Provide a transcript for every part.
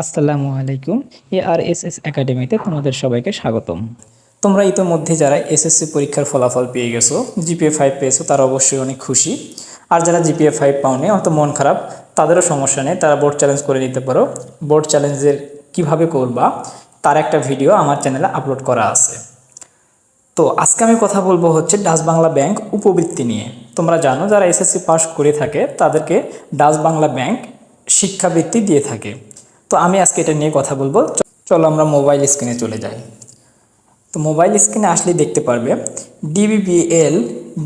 আসসালামু আলাইকুম, এ আর S S একাডেমিতে তোমাদের সবাইকে স্বাগতম। তোমরা ইতোমধ্যে যারা এসএসসি পরীক্ষার ফলাফল পেয়ে গেছো, জিপিএ ফাইভ পেয়েছ, তারা অবশ্যই অনেক খুশি। আর যারা জিপিএ ফাইভ পাওনি অত মন খারাপ, তাদেরও সমস্যা নেই, তারা বোর্ড চ্যালেঞ্জ করে নিতে পারো। বোর্ড চ্যালেঞ্জের কীভাবে করবা, তার একটা ভিডিও আমার চ্যানেলে আপলোড করা আছে। তো আজকে আমি কথা বলব হচ্ছে ডাচ বাংলা ব্যাংক উপবৃত্তি নিয়ে। তোমরা জানো, যারা এসএসসি পাস করে থাকে, তাদেরকে ডাচ বাংলা ব্যাংক শিক্ষাবৃত্তি দিয়ে থাকে। তো আমি আজকে এটা নিয়ে কথা বলব। চলো আমরা মোবাইল স্ক্রিনে চলে যাই। তো মোবাইল স্ক্রিনে আসলে দেখতে পারবে DBBL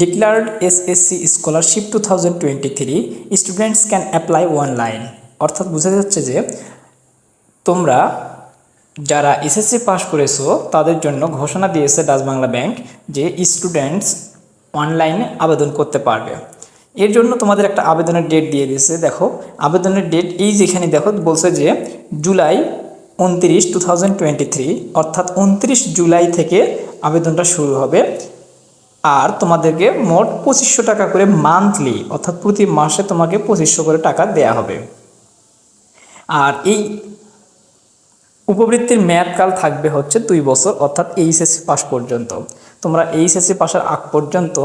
declared SSC scholarship two thousand twenty three students can apply online অর্থাৎ বোঝা যাচ্ছে যে তোমরা যারা এসএসসি পাস করেছ, তাদের জন্য ঘোষণা দিয়েছে ডাচ বাংলা ব্যাংক যে স্টুডেন্টস অনলাইনে আবেদন করতে পারবে। এর জন্য তোমাদের একটা আবেদনের ডেট দিয়ে দিয়েছে, দেখো। আবেদনের ডেট এই যেখানে দেখো, বলছে যে জুলাই উনত্রিশ টু অর্থাৎ উনত্রিশ জুলাই থেকে আবেদনটা শুরু হবে। আর তোমাদেরকে মোট পঁচিশশো টাকা করে মান্থলি অর্থাৎ প্রতি মাসে তোমাকে পঁচিশশো করে টাকা দেয়া হবে। আর এই উপবৃত্তির মেয়াদকাল থাকবে হচ্ছে দুই বছর, অর্থাৎ এইচএসসি পাস পর্যন্ত। তোমরা এইচএসসি পাসের আগ পর্যন্ত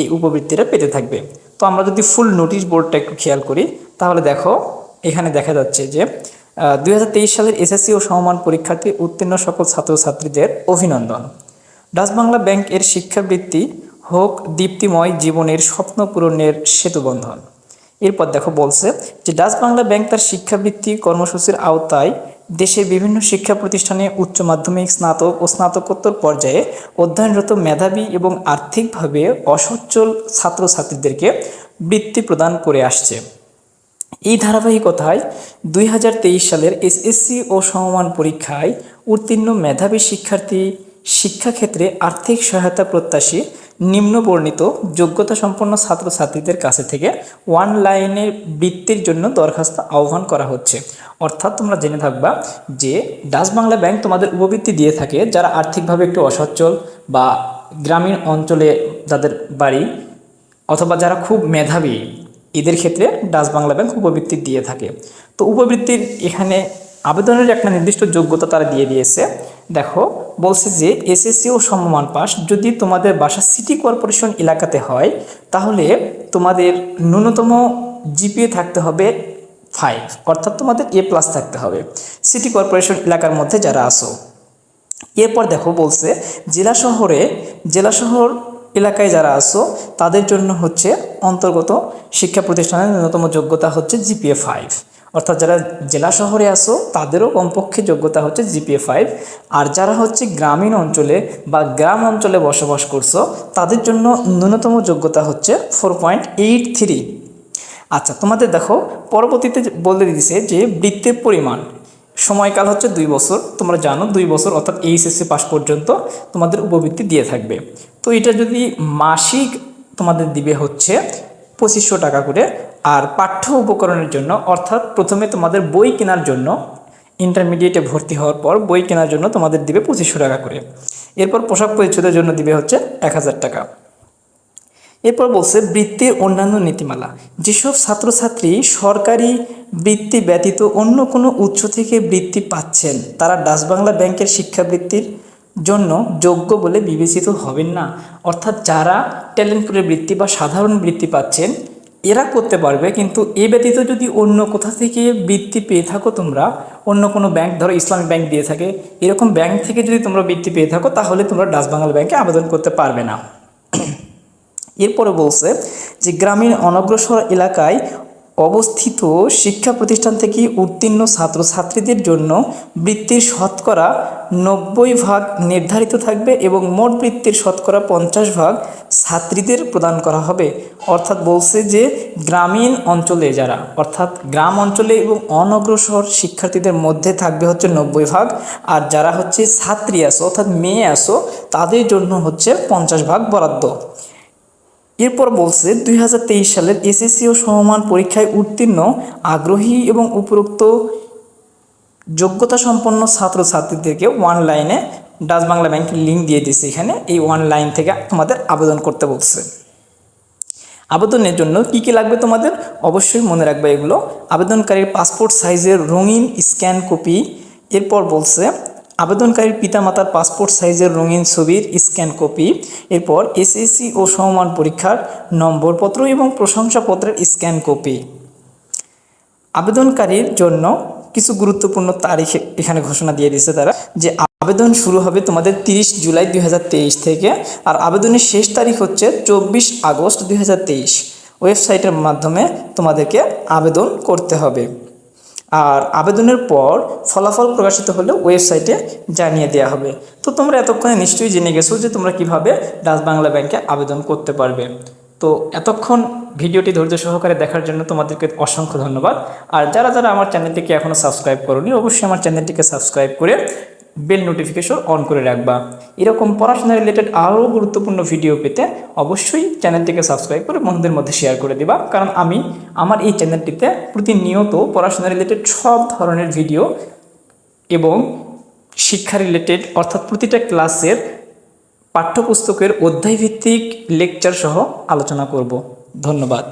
এই উপবৃত্তিটা পেতে থাকবে। তো আমরা যদি ফুল নোটিশ বোর্ডটা একটু খেয়াল করি, তাহলে দেখো এখানে দেখা যাচ্ছে যে দুই হাজার তেইশ সালের এসএসসি ও সমমান পরীক্ষার্থী উত্তীর্ণ সকল ছাত্রছাত্রীদের অভিনন্দন। ডাচ বাংলা ব্যাংক এর শিক্ষাবৃত্তি হোক দীপ্তিময় জীবনের স্বপ্ন পূরণের সেতুবন্ধন। এরপর দেখো বলছে যে, ডাচ বাংলা ব্যাংক তার শিক্ষাবৃত্তি কর্মসূচির আওতায় দেশের বিভিন্ন শিক্ষা প্রতিষ্ঠানে উচ্চ মাধ্যমিক, স্নাতক ও স্নাতকোত্তর পর্যায়ে অধ্যয়নরত মেধাবী এবং আর্থিকভাবে অসচ্ছল ছাত্রছাত্রীদেরকে বৃত্তি প্রদান করে আসছে। এই ধারাবাহিকতায় দুই হাজার তেইশ সালের এসএসসি ও সমমান পরীক্ষায় উত্তীর্ণ মেধাবী শিক্ষার্থী শিক্ষাক্ষেত্রে আর্থিক সহায়তা প্রত্যাশী নিম্নবর্ণিত যোগ্যতা সম্পন্ন ছাত্রছাত্রীদের কাছে থেকে ওয়ান লাইনের বৃত্তির জন্য দরখাস্ত আহ্বান করা হচ্ছে। অর্থাৎ তোমরা জেনে থাকবা যে ডাচ বাংলা ব্যাংক তোমাদের উপবৃত্তি দিয়ে থাকে যারা আর্থিকভাবে একটু অসচ্ছল বা গ্রামীণ অঞ্চলে যাদের বাড়ি অথবা যারা খুব মেধাবী, এদের ক্ষেত্রে ডাচ বাংলা ব্যাংক উপবৃত্তি দিয়ে থাকে। তো উপবৃত্তির এখানে আবেদনের একটা নির্দিষ্ট যোগ্যতা তারা দিয়ে দিয়েছে। দেখো, বলছে যে এসএসসি ও সমমান পাস যদি তোমাদের বাসা সিটি কর্পোরেশন এলাকাতে হয়, তাহলে তোমাদের ন্যূনতম জিপিএ থাকতে হবে ফাইভ অর্থাৎ তোমাদের এ প্লাস থাকতে হবে। সিটি কর্পোরেশন এলাকার মধ্যে যারা আসো এরপর দেখো বলছে, জেলা শহরে, জেলা শহর এলাকায় যারা আসো তাদের জন্য হচ্ছে অন্তর্গত শিক্ষা প্রতিষ্ঠানের ন্যূনতম যোগ্যতা হচ্ছে জিপিএ ফাইভ অর্থাৎ যারা জেলা শহরে আসো তাদেরও কমপক্ষে যোগ্যতা হচ্ছে জিপিএ ফাইভ। আর যারা হচ্ছে গ্রামীণ অঞ্চলে বা গ্রাম অঞ্চলে বসবাস করছ, তাদের জন্য ন্যূনতম যোগ্যতা হচ্ছে ফোর পয়েন্ট এইট থ্রি। আচ্ছা তোমাদের দেখো, পরবর্তীতে বলে দিছে যে বৃত্তির পরিমাণ। সময়কাল হচ্ছে দুই বছর। তোমরা জানো, দুই বছর অর্থাৎ এইচএসসি পাস পর্যন্ত তোমাদের উপবৃত্তি দিয়ে থাকবে। তো এটা যদি মাসিক তোমাদের দিবে হচ্ছে পঁচিশশো টাকা করে আর পাঠ্য উপকরণের জন্য, অর্থাৎ প্রথমে তোমাদের বই কেনার জন্য ইন্টারমিডিয়েটে ভর্তি হওয়ার পর বই কেনার জন্য তোমাদের দিবে পঁচিশশো টাকা করে। এরপর পোশাক পরিচ্ছদের জন্য দিবে হচ্ছে এক হাজার টাকা। এরপর বলছে বৃত্তির অন্যান্য নীতিমালা। যেসব ছাত্রছাত্রী সরকারি বৃত্তি ব্যতীত অন্য কোনো উৎস থেকে বৃত্তি পাচ্ছেন, তারা ডাচ বাংলা ব্যাংকের শিক্ষাবৃত্তির জন্য যোগ্য বলে বিবেচিত হবেন না। অর্থাৎ যারা ট্যালেন্টপুরের বৃত্তি বা সাধারণ বৃত্তি পাচ্ছেন এরা করতে পারবে, কিন্তু এ ব্যতীত যদি অন্য কোথা থেকে বৃত্তি পেয়ে থাকো তোমরা, অন্য কোনো ব্যাংক ধরো ইসলামিক ব্যাংক দিয়ে থাকে, এরকম ব্যাংক থেকে যদি তোমরা বৃত্তি পেয়ে থাকো, তাহলে তোমরা ডাচ বাংলা ব্যাংকে আবেদন করতে পারবে না। এরপরে বলছে যে, গ্রামীণ অনগ্রসর এলাকায় অবস্থিত শিক্ষা প্রতিষ্ঠান থেকে উত্তীর্ণ ছাত্রছাত্রীদের জন্য বৃত্তির শতকরা নব্বই ভাগ নির্ধারিত থাকবে এবং মোট বৃত্তির শতকরা পঞ্চাশ ভাগ ছাত্রীদের প্রদান করা হবে। অর্থাৎ বলছে যে গ্রামীণ অঞ্চলে যারা, অর্থাৎ গ্রাম অঞ্চলে এবং অনগ্রসর শিক্ষার্থীদের মধ্যে থাকবে হচ্ছে নব্বই ভাগ, আর যারা হচ্ছে ছাত্রী আসো অর্থাৎ মেয়ে আসো তাদের জন্য হচ্ছে পঞ্চাশ ভাগ বরাদ্দ। এরপর বলছে, দুই হাজার তেইশ সালের এসএসসি ও সমমান পরীক্ষায় উত্তীর্ণ, আগ্রহী এবং উপরোক্ত যোগ্যতা সম্পন্ন ছাত্রছাত্রীদেরকে ওয়ান লাইনে ডাচ বাংলা ব্যাংকের লিঙ্ক দিয়ে দিয়েছে এখানে। এই ওয়ান লাইন থেকে তোমাদের আবেদন করতে বলছে। আবেদনের জন্য কি কি লাগবে তোমাদের? অবশ্যই মনে রাখবে এগুলো। আবেদনকারীর পাসপোর্ট সাইজের রঙিন স্ক্যান কপি এরপর বলছে আবেদনকারীর পিতামাতার পাসপোর্ট সাইজের রঙিন ছবির স্ক্যান কপি, এরপর এসএসসি ও সমমান পরীক্ষার নম্বরপত্র এবং প্রশংসাপত্রের স্ক্যান কপি। আবেদনকারীর জন্য কিছু গুরুত্বপূর্ণ তারিখ এখানে ঘোষণা দিয়ে দিয়েছে তারা যে আবেদন শুরু হবে তোমাদের তিরিশ জুলাই দুই হাজার তেইশ থেকে আর আবেদনের শেষ তারিখ হচ্ছে চব্বিশ আগস্ট দুই হাজার তেইশ। ওয়েবসাইটের মাধ্যমে তোমাদেরকে আবেদন করতে হবে। আর আবেদনের পর ফলাফল প্রকাশিত হলে ওয়েবসাইটে জানিয়ে দেওয়া হবে। তো তোমরা এতক্ষণে নিশ্চয়ই জেনে গেছো যে তোমরা কীভাবে ডাচ বাংলা ব্যাংকে আবেদন করতে পারবে। তো এতক্ষণ ভিডিওটি ধৈর্য সহকারে দেখার জন্য তোমাদেরকে অসংখ্য ধন্যবাদ। আর যারা যারা আমার চ্যানেলটিকে এখনও সাবস্ক্রাইব করনি, অবশ্যই আমার চ্যানেলটিকে সাবস্ক্রাইব করে বেল নোটিফিকেশন অন করে রাখবা। এরকম পড়াশোনা রিলেটেড আরও গুরুত্বপূর্ণ ভিডিও পেতে অবশ্যই চ্যানেলটিকে সাবস্ক্রাইব করে বন্ধুদের মধ্যে শেয়ার করে দিবা। কারণ আমি আমার এই চ্যানেলটিতে প্রতিনিয়ত পড়াশোনা রিলেটেড সব ধরনের ভিডিও এবং শিক্ষা রিলেটেড অর্থাৎ প্রতিটা ক্লাসের পাঠ্যপুস্তকের অধ্যায়ভিত্তিক লেকচার সহ আলোচনা করব। ধন্যবাদ।